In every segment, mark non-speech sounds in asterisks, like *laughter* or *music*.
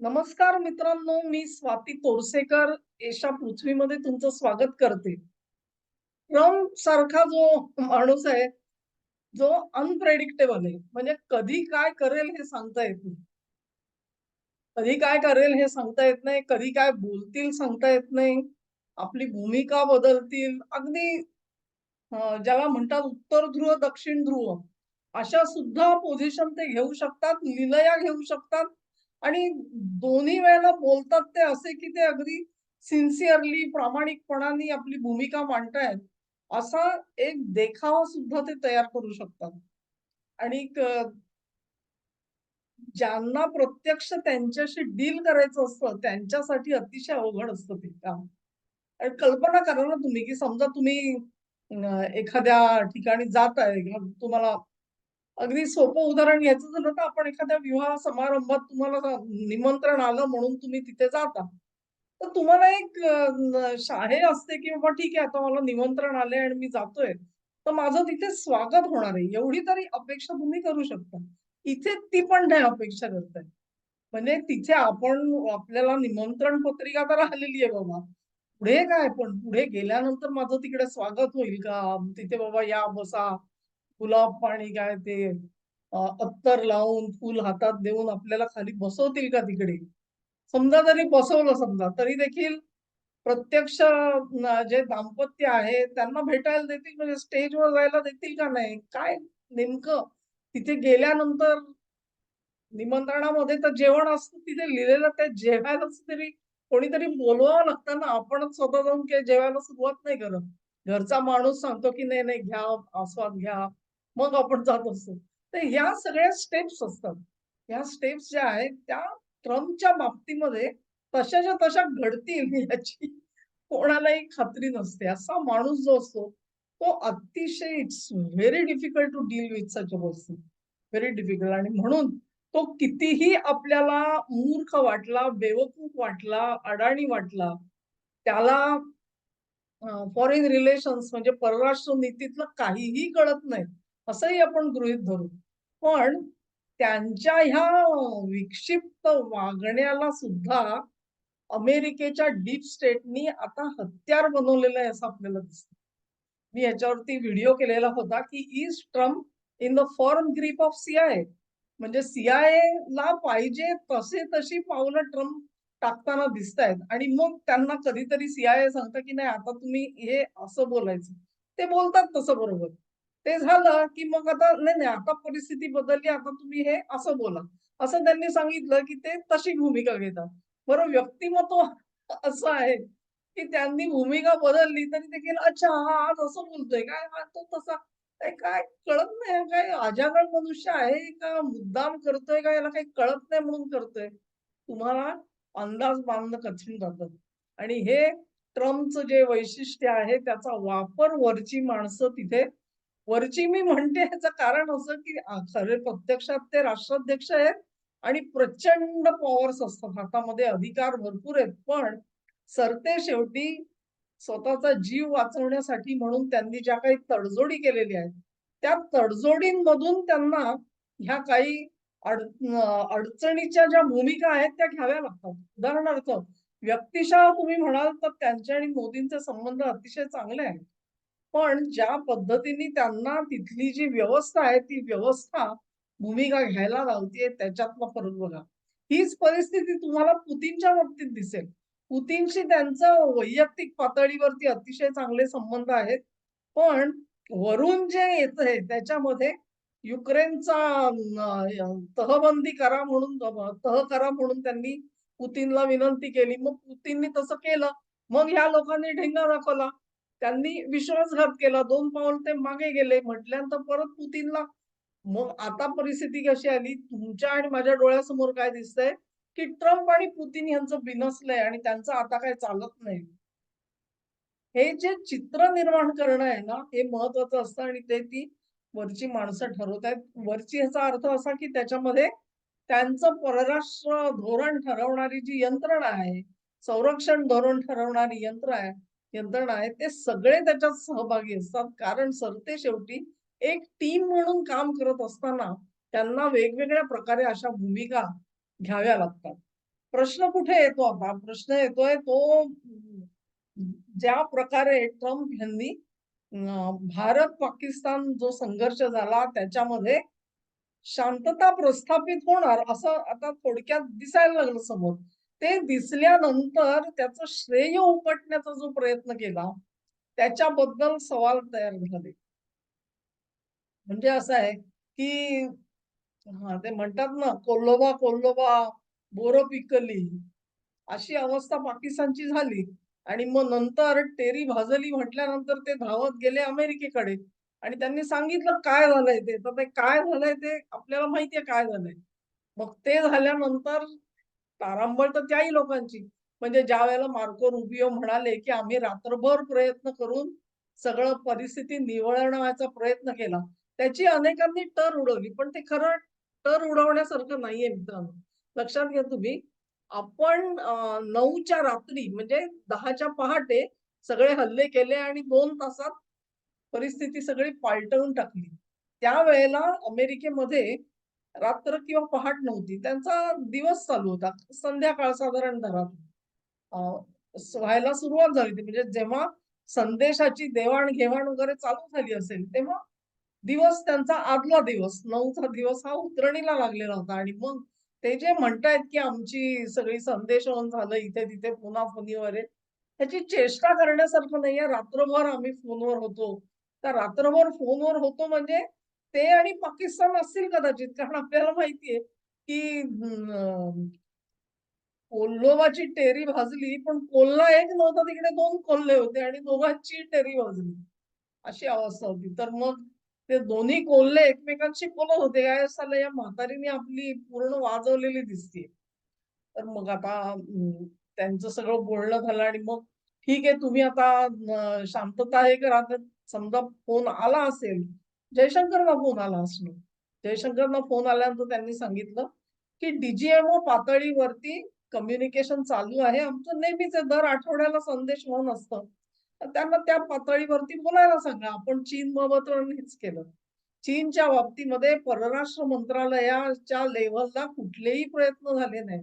नमस्कार मित्रांनो, मी स्वाती तोरसेकर एशा पृथ्वीमध्ये तुमचं स्वागत करते. ट्रम्प सारखा जो माणूस आहे, जो अनप्रेडिक्टेबल आहे. म्हणजे कधी काय करेल हे सांगता येत नाही. कधी काय करेल हे सांगता येत नाही, कधी काय बोलतील सांगता येत नाही. आपली भूमिका बदलतील. अगदी ज्याला म्हणतात उत्तर ध्रुव, दक्षिण ध्रुव अशा सुद्धा पोझिशन ते घेऊ शकतात, लिलया घेऊ शकतात आणि दोन्ही वेळेला बोलतात ते असे, की ते अगदी सिन्सिअरली, प्रामाणिकपणाने आपली भूमिका मांडतायत, असा एक देखावा सुद्धा ते तयार करू शकतात. आणि ज्यांना प्रत्यक्ष त्यांच्याशी डील करायचं असतं, त्यांच्यासाठी अतिशय अवघड असतं ते काम. आणि कल्पना करा ना तुम्ही, की समजा तुम्ही एखाद्या ठिकाणी जाताय किंवा तुम्हाला अगदी सोपं उदाहरण घ्यायचं झालं तर आपण एखाद्या विवाह समारंभात तुम्हाला निमंत्रण आलं म्हणून तुम्ही तिथे जाता. तर तुम्हाला एक शाळे शाहे असते, की बाबा ठीक आहे आता मला निमंत्रण आलंय आणि मी जातोय. तर माझं तिथे स्वागत होणार आहे. एवढी तरी अपेक्षा तुम्ही करू शकता. इथे ती पण नाही अपेक्षा करताय. म्हणजे तिथे आपण आपल्याला निमंत्रण पत्रिका तर आलेली आहे बाबा. पुढे काय पण पुढे गेल्यानंतर माझं तिकडे स्वागत होईल का? तिथे बाबा या, बसा. गुलाब पाणी काय ते अत्तर लावून, फूल हातात देऊन आपल्याला खाली बसवतील का तिकडे? समजा जरी बसवलं समजा, तरी देखील प्रत्यक्ष जे दाम्पत्य आहे त्यांना भेटायला देतील म्हणजे स्टेजवर जायला देतील का नाही? काय नेमकं तिथे गेल्यानंतर निमंत्रणामध्ये तर जेवण असतं तिथे लिहिलेलं त्या जेवायलाच तरी कोणीतरी बोलवावं लागतं ना. आपणच स्वतः जाऊन काही जेवायला सुरुवात नाही करत. घरचा माणूस सांगतो, की "नाही, नाही घ्या, आस्वाद घ्या." मग आपण जात असतो. तर ह्या सगळ्या स्टेप्स असतात. ह्या स्टेप्स ज्या आहेत त्या ट्रम्पच्या बाबतीमध्ये तशाच्या तशा घडतील याची कोणालाही खात्री नसते. असा माणूस जो असतो, तो अतिशय it's very difficult to deal with such a person. Very difficult आणि म्हणून तो कितीही आपल्याला मूर्ख वाटला, बेवकूफ वाटला, अडाणी वाटला, त्याला फॉरेन रिलेशन्स म्हणजे परराष्ट्र नीतीतलं काहीही कळत नाही, असंही आपण गृहीत धरू. पण त्यांच्या ह्या विक्षिप्त वागण्याला सुद्धा अमेरिकेच्या डीप स्टेटनी आता हत्यार बनवलेलं आहे असं आपल्याला दिसत मी याच्यावरती व्हिडिओ केलेला होता, की is Trump in the firm grip of CI म्हणजे सीआयए ला पाहिजे तसे तशी पावलं ट्रम्प टाकताना दिसतायत आणि मग त्यांना कधीतरी सीआय सांगतं, की नाही आता तुम्ही हे असं बोलायचं. ते बोलतात तसं बरोबर. ते झालं, की मग आता नाही, नाही आता परिस्थिती बदलली आता तुम्ही हे असं बोला. असं त्यांनी सांगितलं, की ते तशी भूमिका घेतात. बरं व्यक्तिमत्व असं आहे, की त्यांनी भूमिका बदलली तरी देखील अच्छा हा आज असं बोलतोय काय? हा तो तसा. काय कळत नाही काय अजागळ मनुष्य आहे का मुद्दाम करतोय का याला काही कळत नाही म्हणून करतोय? तुम्हाला अंदाज बांधणं कठीण जातं. आणि हे ट्रम्पचं जे वैशिष्ट्य आहे त्याचा वापर वरची माणसं तिथे वरची मी म्हणते याचं कारण असं, की खरे प्रत्यक्षात ते राष्ट्राध्यक्ष आहेत आणि प्रचंड पॉवर्स असतात हातामध्ये अधिकार भरपूर आहेत. पण सरते शेवटी स्वतःचा जीव वाचवण्यासाठी म्हणून त्यांनी ज्या काही तडजोडी केलेल्या आहेत, त्या तडजोडींमधून त्यांना ह्या काही अड अडचणीच्या ज्या भूमिका आहेत त्या घ्याव्या लागतात. उदाहरणार्थ व्यक्तिशः तुम्ही म्हणाल तर त्यांचे आणि मोदींचे संबंध अतिशय चांगले आहेत. पण ज्या पद्धतीने त्यांना तिथली जी व्यवस्था आहे, ती व्यवस्था भूमिका घ्यायला लावतीये त्याच्यातला फरक बघा. हीच परिस्थिती तुम्हाला पुतीनच्या बाबतीत दिसेल. पुतीनशी त्यांचं वैयक्तिक पातळीवरती अतिशय चांगले संबंध आहेत. पण वरून जे येत आहे त्याच्यामध्ये युक्रेनचा तहबंदी करा म्हणून तह करा म्हणून त्यांनी पुतीनला विनंती केली. मग पुतीननी तसं केलं. मग ह्या लोकांनी ढेंगा दाखवला. त्यांनी विश्वासघात केला. दोन पाऊल ते मागे गेले. म्हटल्यानंतर परत पुतीनला मग आता परिस्थिती कशी आली? तुमच्या आणि माझ्या डोळ्यासमोर काय दिसतंय, की ट्रम्प आणि पुतीन यांचं बिनसलंय आणि त्यांचं आता काही चालत नाही. हे जे चित्र निर्माण करणं आहे ना, हे महत्वाचं असतं आणि ते ती वरची माणसं ठरवत आहेत वरची ह्याचा अर्थ असा, की त्याच्यामध्ये त्यांचं परराष्ट्र धोरण ठरवणारी जी यंत्रणा आहे, संरक्षण धोरण ठरवणारी यंत्र आहे यंत्रणा आहे, ते सगळे त्याच्यात सहभागी असतात. कारण सरते शेवटी एक टीम म्हणून काम करत असताना त्यांना वेगवेगळ्या प्रकारे अशा भूमिका घ्याव्या लागतात. प्रश्न कुठे येतो आता प्रश्न येतोय तो ज्या प्रकारे ट्रम्प यांनी भारत पाकिस्तान जो संघर्ष झाला त्याच्यामध्ये शांतता प्रस्थापित होणार असं आता थोडक्यात दिसायला लागलं समोर ते दिसल्यानंतर त्याचं श्रेय उपटण्याचा जो प्रयत्न केला त्याच्याबद्दल सवाल तयार झाले. म्हणजे असं आहे की हा ते म्हणतात ना कोल्होबा कोल्लोबा बोर पिकली अशी अवस्था पाकिस्तानची झाली. आणि मग नंतर टेरी भाजली म्हटल्यानंतर ते धावत गेले अमेरिकेकडे. आणि त्यांनी सांगितलं काय झालंय ते? तर ते काय झालंय ते आपल्याला माहितीये काय झालंय. मग ते झाल्यानंतर तारांबळ तर त्याही लोकांची. म्हणजे ज्या वेळेला मार्को रुबिओ म्हणाले की आम्ही रात्रभर प्रयत्न करून सगळं परिस्थिती निवळण्याचा प्रयत्न केला त्याची अनेकांनी टर उडवली पण ते खरं टर उडवण्यासारखं नाहीये मित्रांनो. लक्षात घ्या तुम्ही आपण नऊच्या रात्री म्हणजे दहाच्या पहाटे सगळे हल्ले केले आणि दोन तासात परिस्थिती सगळी पालटवून टाकली. त्यावेळेला अमेरिकेमध्ये रात्र किंवा पहाट नव्हती. त्यांचा दिवस चालू होता. संध्याकाळ साधारण धरा व्हायला सुरुवात झाली होती. म्हणजे जेव्हा संदेशाची देवाणघेवाण वगैरे चालू झाली असेल तेव्हा दिवस त्यांचा आदला दिवस नऊचा दिवस हा उतरणीला लागलेला होता. आणि मग ते जे म्हणतायत की आमची सगळी संदेशवहन झालं इथे तिथे पुन्हा फोनीवर त्याची चेष्टा करण्यासारखं नाहीये रात्रभर आम्ही फोनवर होतो. तर रात्रभर फोनवर होतो म्हणजे ते आणि पाकिस्तान असतील कदाचित. कारण आपल्याला माहितीये की कोल्लोबाची कोल्होबाची टेरी भाजली पण कोल्हा एक नव्हता तिकडे दोन कोल्हे होते आणि दोघांची टेरी भाजली. अशी अवस्था होती. तर मग ते दोन्ही कोल्हे एकमेकांशी बोलत होते. काय साला या म्हातारीने आपली पूर्ण वाजवलेली दिसते तर मग आता त्यांचं सगळं बोलणं झालं आणि मग ठीक आहे तुम्ही आता शांतता हे करा. आता समजा फोन आला असेल जयशंकरला फोन आला असलो जयशंकरना फोन आल्यानंतर त्यांनी सांगितलं की डीजीएमओ पातळीवरती कम्युनिकेशन चालू आहे. आमचं नेहमीच दर आठवड्याला संदेश म्हणून असतं. तर त्यांना त्या पातळीवरती बोलायला सांगा. आपण चीन बाबत हेच केलं. चीनच्या बाबतीमध्ये परराष्ट्र मंत्रालयाच्या लेव्हलला कुठलेही प्रयत्न झाले नाही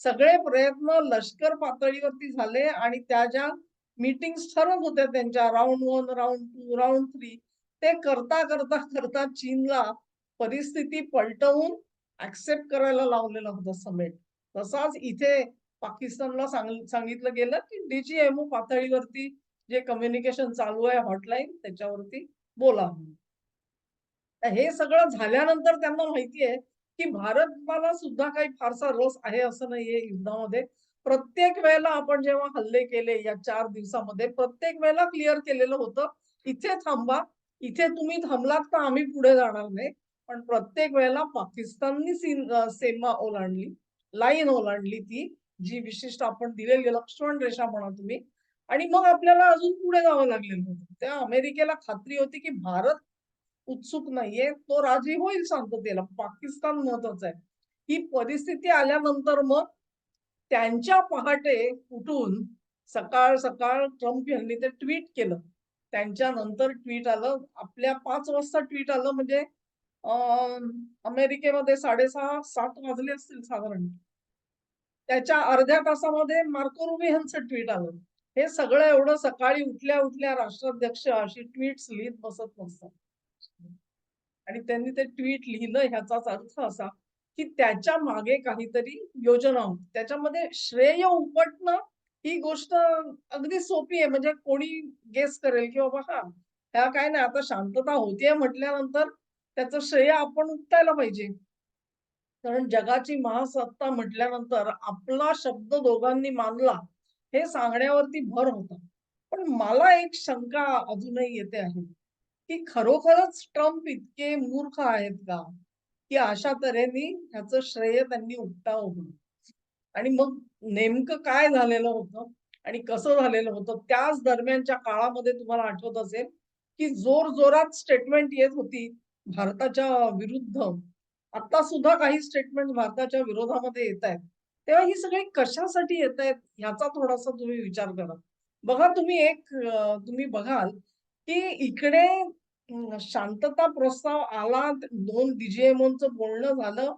सगळे प्रयत्न लष्कर पातळीवरती झाले आणि त्या ज्या मीटिंग्स ठरत होत्या त्यांच्या round one round two round three ते करता करता करता चीनला परिस्थिती पलटवून ऍक्सेप्ट करायला लावलेलं होतं समेट. तसाच इथे पाकिस्तानला सांगितलं गेलं की डीजीएमओ पातळीवरती जे कम्युनिकेशन चालू आहे हॉटलाईन त्याच्यावरती बोला. हे सगळं झाल्यानंतर त्यांना माहिती आहे की भारताला सुद्धा काही फारसा रस आहे असं नाहीये युद्धामध्ये. प्रत्येक वेळेला आपण जेव्हा हल्ले केले या चार दिवसामध्ये प्रत्येक वेळेला क्लिअर केलेलं होतं इथे थांबा. इथे तुम्ही थांबलात तर आम्ही पुढे जाणार नाही. पण प्रत्येक वेळेला पाकिस्ताननी सीन सीमा ओलांडली लाईन ओलांडली ती जी विशिष्ट आपण दिलेली लक्ष्मण रेषा म्हणा तुम्ही. आणि मग आपल्याला अजून पुढे जावं लागलेलं होतं त्या अमेरिकेला खात्री होती की भारत उत्सुक नाहीये तो राजी होईल शांततेला. पाकिस्तान महत्त्वाचा आहे. ही परिस्थिती आल्यानंतर मग त्यांच्या पहाटे उठून सकाळ सकाळ ट्रम्प यांनी ते ट्विट केलं. त्यांच्या नंतर ट्विट आलं. आपल्या पाच वाजता ट्विट आलं म्हणजे अमेरिकेमध्ये साडेसहा सात वाजले असतील साधारण. त्याच्या अर्ध्या तासामध्ये मार्को रुबी यांचं ट्विट आलं. हे सगळं एवढं सकाळी उठल्या उठल्या राष्ट्राध्यक्ष अशी ट्विट्स लिहित बसत नसतात. आणि त्यांनी ते ट्विट लिहिलं ह्याचाच अर्थ असा की त्याच्यामागे काहीतरी योजना होती. त्याच्यामध्ये श्रेय उपटणं ही गोष्ट अगदी सोपी आहे. म्हणजे कोणी गेस करेल की बाबा हा ह्या काय नाही आता शांतता होतीये म्हटल्यानंतर त्याचं श्रेय आपण उपटायला पाहिजे. कारण जगाची महासत्ता म्हटल्यानंतर आपला शब्द दोघांनी मानला हे सांगण्यावरती भर होता. पण मला एक शंका अजूनही येते आहे की खरोखरच ट्रम्प इतके मूर्ख आहेत का की अशा तऱ्हेने ह्याचं श्रेय त्यांनी उपटावं म्हणून? आणि मग नेमकं काय झालेलं होतं आणि कसं झालेलं होतं त्याच दरम्यानच्या काळामध्ये तुम्हाला आठवत असेल की जोर जोरात स्टेटमेंट येत होती भारताच्या विरुद्ध. आता सुद्धा काही स्टेटमेंट भारताच्या विरोधामध्ये येत आहेत. तेव्हा ही सगळी कशासाठी येत आहेत ह्याचा थोडासा तुम्ही विचार करा. बघा तुम्ही एक तुम्ही बघाल की इकडे शांतता प्रस्ताव आला दोन डीजीएमओचं बोलणं झालं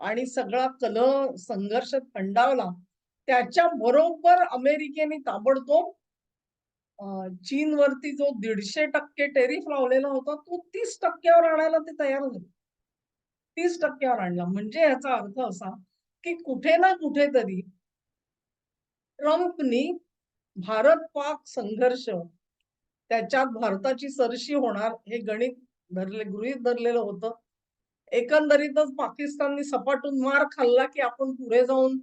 आणि सगळा कल संघर्ष थंडावला. त्याच्या बरोबर अमेरिकेने ताबडतोब चीनवरती जो दीडशे टक्के टेरिफ लावलेला होता तो तीस टक्क्यावर आणायला ते तयार झाले. तीस टक्क्यावर आणला. म्हणजे याचा अर्थ असा की कुठे ना कुठेतरी ट्रम्पनी भारत पाक संघर्ष त्याच्यात भारताची सरशी होणार हे गणित धरले गृहीत धरलेलं होतं. एकंदरीतच पाकिस्ताननी सपाटून मार खाल्ला की आपण पुढे जाऊन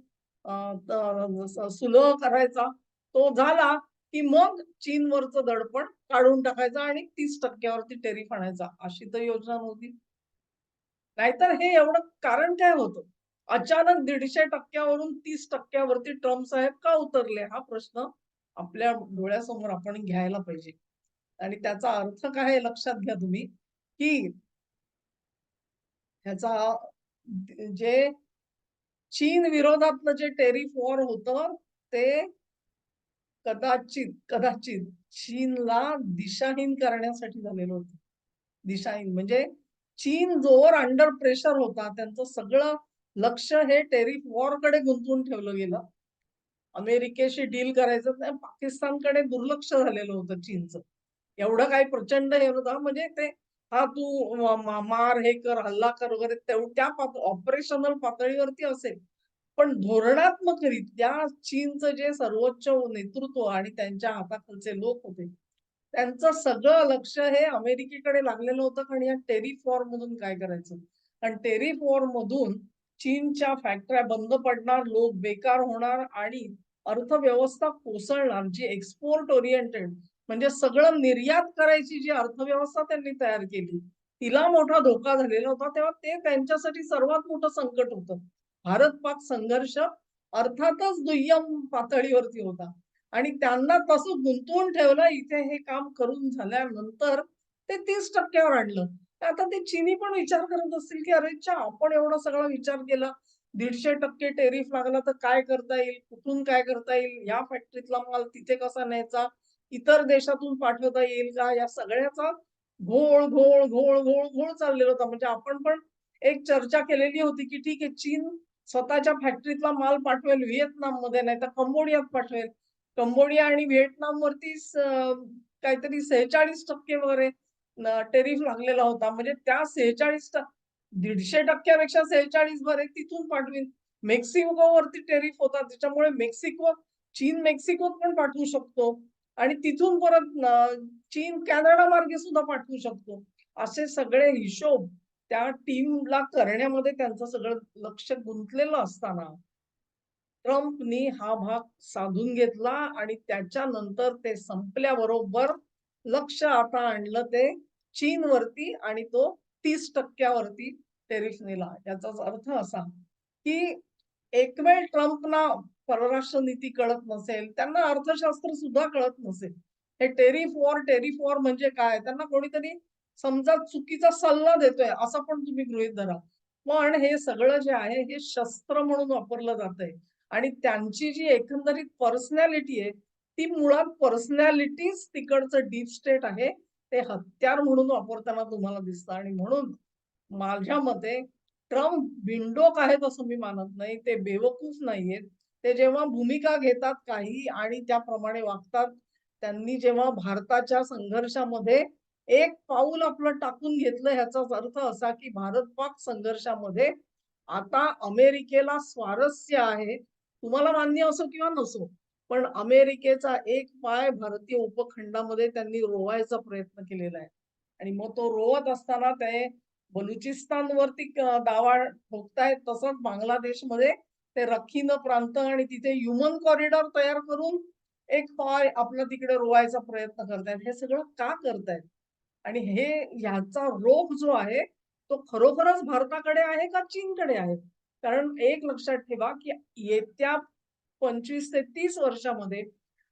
सुलह करायचा. तो झाला की मग चीनवरचं दडपण काढून टाकायचं आणि तीस टक्क्यावरती टेरिफ आणायचा. अशी तर योजना नव्हती. नाहीतर हे एवढं कारण काय होतं? अचानक दीडशे टक्क्यावरून तीस टक्क्यावरती ट्रम्प साहेब का उतरले? हा प्रश्न आपल्या डोळ्यासमोर आपण घ्यायला पाहिजे. आणि त्याचा अर्थ काय आहे लक्षात घ्या तुम्ही की ह्याचा जे चीन विरोधातलं जे टेरिफ वॉर होत ते कदाचित कदाचित चीनला दिशाहीन करण्यासाठी झालेलं होतं. दिशाहीन म्हणजे चीन जोवर अंडर प्रेशर होता त्यांचं सगळं लक्ष हे टेरिफ वॉरकडे गुंतवून ठेवलं गेलं. अमेरिकेशी डील करायचं नाही पाकिस्तानकडे दुर्लक्ष झालेलं होतं चीनचं. एवढं काही प्रचंड हे होतं म्हणजे ते हा तू मार हे कर हल्ला कर वगैरे त्या ऑपरेशनल पातळीवरती असेल. पण धोरणात्मकरित्या चीनचं जे सर्वोच्च नेतृत्व आणि त्यांच्या हाताखालचे लोक होते त्यांचं सगळं लक्ष हे अमेरिकेकडे लागलेलं होतं. आणि या टेरिफ वॉर मधून काय करायचं? कारण टेरिफ वॉर मधून चीनच्या फॅक्टऱ्या बंद पडणार लोक बेकार होणार आणि अर्थव्यवस्था कोसळणार जी एक्सपोर्ट ओरिएंटेड म्हणजे सगळं निर्यात करायची जी अर्थव्यवस्था त्यांनी तयार केली तिला मोठा धोका झालेला होता तेव्हा ते त्यांच्यासाठी सर्वात मोठं संकट होतं. भारत पाक संघर्ष अर्थातच दुय्यम पातळीवरती होता. आणि त्यांना तसं गुंतवून ठेवलं इथे हे काम करून झाल्यानंतर ते तीस टक्क्यावर आणलं. आता ते चिनी पण विचार करत असतील की अरे चा आपण एवढा सगळा विचार केला. दीडशे टक्के टेरिफ लागला तर काय करता येईल? कुठून काय करता येईल? या फॅक्टरीतला माल तिथे कसा न्यायचा? इतर देशातून पाठवता येईल का? या सगळ्याचा घोळ घोळ घोळ घोळ घोळ चाललेला होता. म्हणजे आपण पण एक चर्चा केलेली होती की ठीक आहे चीन स्वतःच्या फॅक्टरीतला माल पाठवेल व्हिएतनाममध्ये नाही तर कंबोडियात पाठवेल. कंबोडिया आणि व्हिएतनाम वरती काहीतरी सेहेचाळीस टक्के वगैरे टेरिफ लागलेला होता. म्हणजे त्या सेहेचाळीस दीडशे टक्क्यापेक्षा सेहेचाळीस बरे तिथून पाठवीन. मेक्सिको वरती टेरिफ होता. त्याच्यामुळे मेक्सिको चीन मेक्सिकोत पण पाठवू शकतो. आणि तिथून परत चीन कॅनडा मार्गे सुद्धा पाठवू शकतो. असे सगळे हिशोब त्या टीमला करण्यामध्ये त्यांचं सगळं लक्ष गुंतलेलं असताना ट्रम्पनी हा भाग साधून घेतला आणि त्याच्यानंतर ते संपल्याबरोबर लक्ष आता आणलं ते चीनवरती आणि तो तीस टक्क्यावरती टेरिफ नेला याचाच अर्थ असा की एकवेळ ट्रम्पना परराष्ट्र नीती कळत नसेल त्यांना अर्थशास्त्र सुद्धा कळत नसेल. हे टेरिफ वॉर टेरिफ वॉर म्हणजे काय? त्यांना कोणीतरी समजा चुकीचा सल्ला देतोय असं पण तुम्ही गृहीत धरा. पण हे सगळं जे आहे हे शस्त्र म्हणून वापरलं जात आहे आणि त्यांची जी एकंदरीत पर्सनॅलिटी आहे ती मुळात पर्सनॅलिटीच तिकडचं डीप स्टेट आहे ते हत्यार म्हणून वापरताना तुम्हाला दिसतं. आणि म्हणून माझ्या मते ट्रम्प बिंडोक आहेत असं मी मानत नाही. ते बेवकूफ नाहीयेत. ते जेव्हा भूमिका घेतात काही आणि त्याप्रमाणे वागतात त्यांनी जेव्हा भारताच्या संघर्षामध्ये एक पाऊल आपलं टाकून घेतलं ह्याचाच अर्थ असा की भारत पाक संघर्षामध्ये आता अमेरिकेला स्वारस्य आहे. तुम्हाला मान्य असो किंवा नसो पण अमेरिकेचा एक पाय भारतीय उपखंडामध्ये त्यांनी रोवायचा प्रयत्न केलेला आहे. आणि मग तो रोवत असताना ते बलुचिस्तानवरती दावा ठोकतायत तसंच बांगलादेशमध्ये ते रखीन प्रांत आणि तिथे ह्युमन कॉरिडॉर तयार करून एक पाय आपला तिकडे रोवायचा प्रयत्न करतायत. हे सगळं का करतायत? आणि हे ह्याचा रोग जो आहे तो खरोखरच भारताकडे आहे का चीनकडे आहे? कारण एक लक्षात ठेवा की येत्या पंचवीस ते तीस वर्षामध्ये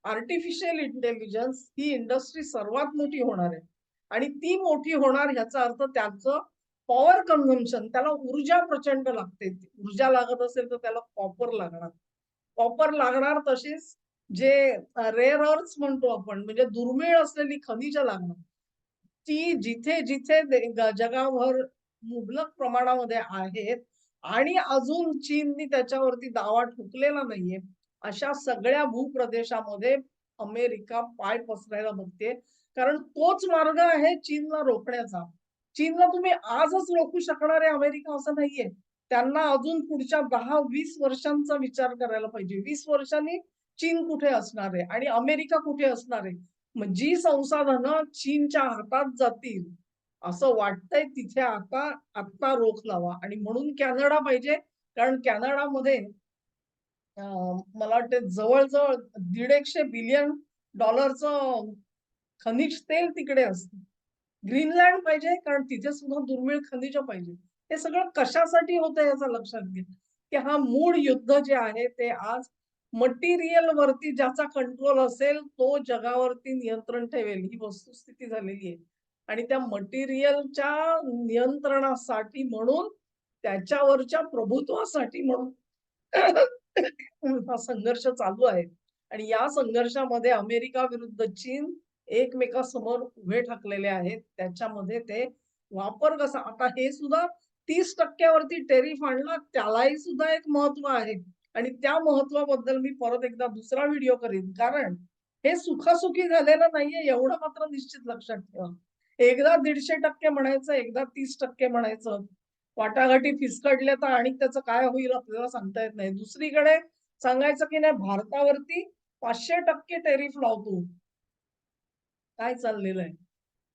आर्टिफिशियल इंटेलिजन्स ही इंडस्ट्री सर्वात मोठी होणार आहे. आणि ती मोठी होणार ह्याचा अर्थ त्याचं पॉवर कन्झम्पन त्याला ऊर्जा प्रचंड लागते ऊर्जा लागत असेल तर त्याला कॉपर लागणार कॉपर लागणार तशीच जे रेअर अर्थ म्हणतो आपण म्हणजे दुर्मिळ असलेली खनिज लागणार ती जिथे जिथे जगाभर मुबलक प्रमाणामध्ये आहेत आणि अजून चीननी त्याच्यावरती दावा ठोकलेला नाहीये. अशा सगळ्या भूप्रदेशामध्ये अमेरिका पाय पसरायला बघते कारण तोच मार्ग आहे चीनला रोखण्याचा. चीनला तुम्ही आजच रोखू शकणार आहे अमेरिका असं नाहीये. त्यांना अजून पुढच्या दहा वीस वर्षांचा विचार करायला पाहिजे. वीस वर्षांनी चीन कुठे असणार आहे आणि अमेरिका कुठे असणार आहे. जी संसाधनं चीनच्या हातात जातील, असं वाटतंय तिथे आता आत्ता रोख लावा आणि म्हणून कॅनडा पाहिजे. कारण कॅनडामध्ये मला वाटतं जवळजवळ दीड एकशे बिलियन डॉलरचं खनिज तेल तिकडे असतं. ग्रीनलँड पाहिजे कारण तिथे सुद्धा दुर्मिळ खनिज पाहिजे. हे सगळं कशासाठी होतं याचा लक्षात घ्या, की हा मूळ युद्ध जे आहे ते आज मटेरियल वरती ज्याचा कंट्रोल असेल तो जगावरती नियंत्रण ठेवेल ही वस्तुस्थिती झालेली आहे. आणि त्या मटेरियलच्या नियंत्रणासाठी म्हणून त्याच्यावरच्या प्रभुत्वासाठी म्हणून *coughs* हा संघर्ष चालू आहे. आणि या संघर्षामध्ये अमेरिका विरुद्ध चीन एकमेकासमोर उभे ठाकलेले आहेत. त्याच्यामध्ये ते वापर कसा आता हे सुद्धा तीस टक्क्यावरती टेरिफ आणला त्यालाही सुद्धा एक महत्त्व आहे. आणि त्या महत्त्वाबद्दल मी परत एकदा दुसरा व्हिडिओ करीन. कारण हे सुखासुखी झालेलं नाहीये एवढं मात्र निश्चित लक्षात ठेवा. एकदा 150% म्हणायचं, एकदा 30% म्हणायचं. वाटाघाटी फिसकडल्या तर आणि त्याचं काय होईल आपल्याला सांगता येत नाही. दुसरीकडे सांगायचं की नाही भारतावरती पाचशे टक्के टेरिफ लावतो. काय चाललेलं आहे?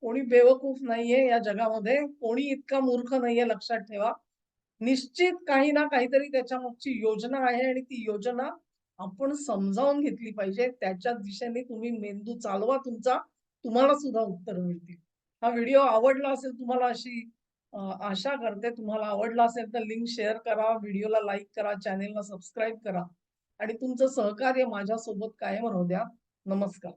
कोणी बेवकूफ नाहीये या जगामध्ये. कोणी इतका मूर्ख नाहीये लक्षात ठेवा. निश्चित काही ना काहीतरी त्याच्यामागची योजना आहे आणि ती योजना आपण समजावून घेतली पाहिजे. त्याच्या दिशेने तुम्ही मेंदू चालवा तुमचा. तुम्हाला सुद्धा उत्तर मिळतील. हा व्हिडिओ आवडला असेल तुम्हाला अशी आशा करते. तुम्हाला आवडला असेल तर लिंक शेअर करा, व्हिडिओला लाईक करा, चॅनेलला सबस्क्राईब करा आणि तुमचं सहकार्य माझ्यासोबत कायम राहू द्या. नमस्कार.